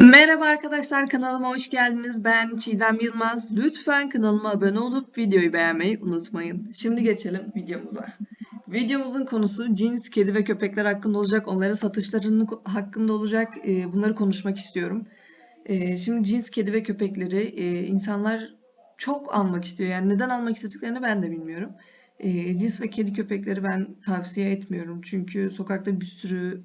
Merhaba arkadaşlar kanalıma hoş geldiniz. Ben Çiğdem Yılmaz. Lütfen kanalıma abone olup videoyu beğenmeyi unutmayın. Şimdi geçelim videomuza. Videomuzun konusu cins kedi ve köpekler hakkında olacak. Onların satışlarının hakkında olacak. Ee, Bunları konuşmak istiyorum. Ee, Şimdi cins kedi ve köpekleri e, insanlar çok almak istiyor. Yani neden almak istediklerini ben de bilmiyorum. Cins ve kedi köpekleri ben tavsiye etmiyorum. Çünkü sokakta bir sürü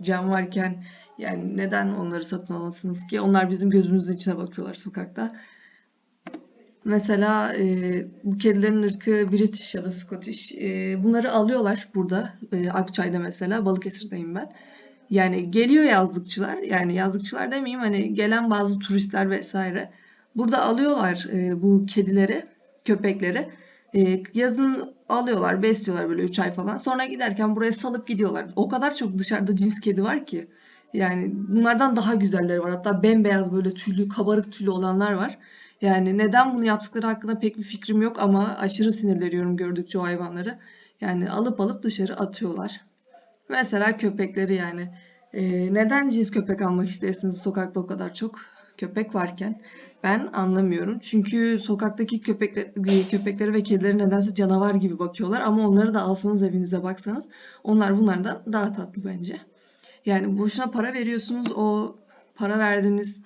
can varken yani neden onları satın alasınız ki? Onlar bizim gözümüzün içine bakıyorlar sokakta. Mesela e, bu kedilerin ırkı British ya da Scottish. E, bunları alıyorlar burada. E, Akçay'da mesela. Balıkesir'deyim ben. Yani geliyor yazlıkçılar. Yani yazlıkçılar demeyeyim hani gelen bazı turistler vesaire. Burada alıyorlar e, bu kedileri, köpekleri. E, yazın alıyorlar, besliyorlar böyle 3 ay falan. Sonra giderken buraya salıp gidiyorlar. O kadar çok dışarıda cins kedi var ki. Yani bunlardan daha güzelleri var. Hatta bembeyaz böyle tüylü, kabarık tüylü olanlar var. Yani neden bunu yaptıkları hakkında pek bir fikrim yok ama aşırı sinirleniyorum gördükçe o hayvanları. Yani alıp alıp dışarı atıyorlar. Mesela köpekleri yani. Ee, neden cins köpek almak isteyesiniz sokakta o kadar çok köpek varken? Ben anlamıyorum. Çünkü sokaktaki köpekler, köpekleri ve kedileri nedense canavar gibi bakıyorlar. Ama onları da alsanız evinize baksanız onlar bunlardan daha tatlı bence. Yani boşuna para veriyorsunuz. O para verdiğiniz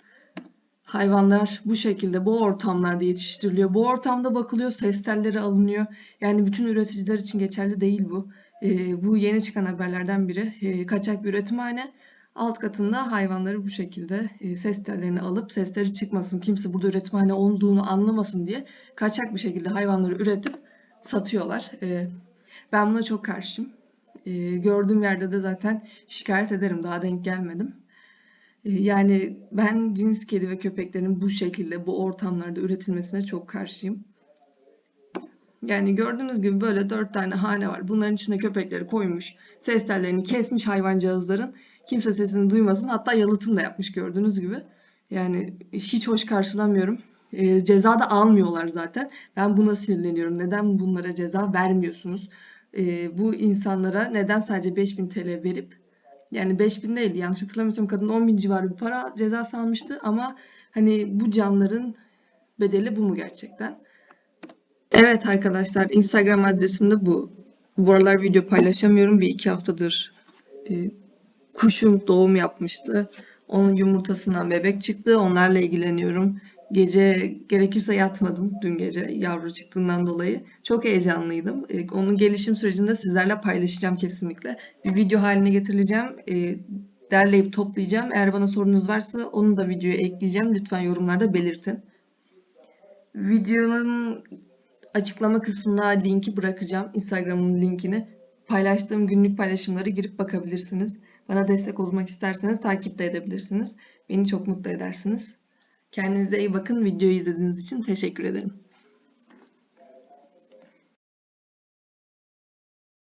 hayvanlar bu şekilde bu ortamlarda yetiştiriliyor. Bu ortamda bakılıyor, ses telleri alınıyor. Yani bütün üreticiler için geçerli değil bu. Ee, bu yeni çıkan haberlerden biri. Ee, kaçak bir üretimhane. Alt katında hayvanları bu şekilde e, ses tellerini alıp sesleri çıkmasın, kimse burada üretimhane olduğunu anlamasın diye kaçak bir şekilde hayvanları üretip satıyorlar. Ee, ben buna çok karşıyım. Ee, gördüğüm yerde de zaten şikayet ederim. Daha denk gelmedim. Ee, Yani ben cins kedi ve köpeklerin bu şekilde, bu ortamlarda üretilmesine çok karşıyım. Yani gördüğünüz gibi böyle dört tane hane var. Bunların içine köpekleri koymuş. Ses tellerini kesmiş hayvancağızların. Kimse sesini duymasın. Hatta yalıtım da yapmış gördüğünüz gibi. Yani hiç hoş karşılamıyorum. Ee, ceza da almıyorlar zaten. Ben buna sinirleniyorum. Neden bunlara ceza vermiyorsunuz? Ee, bu insanlara neden sadece 5000 TL verip yani 5000 değil yanlış hatırlamıyorsam kadın 10 bin civarı bir para cezası almıştı ama hani bu canların bedeli bu mu gerçekten? Evet arkadaşlar Instagram adresim de bu. Bu aralar video paylaşamıyorum. Bir iki haftadır e, kuşum doğum yapmıştı. Onun yumurtasından bebek çıktı. Onlarla ilgileniyorum. Gece gerekirse yatmadım dün gece yavru çıktığından dolayı. Çok heyecanlıydım. E, onun gelişim sürecinde sizlerle paylaşacağım kesinlikle. Bir video haline getireceğim. E, derleyip toplayacağım. Eğer bana sorunuz varsa onu da videoya ekleyeceğim. Lütfen yorumlarda belirtin. Videonun açıklama kısmına linki bırakacağım. Instagram'ın linkini. Paylaştığım günlük paylaşımları girip bakabilirsiniz. Bana destek olmak isterseniz takip de edebilirsiniz. Beni çok mutlu edersiniz. Kendinize iyi bakın. Videoyu izlediğiniz için teşekkür ederim.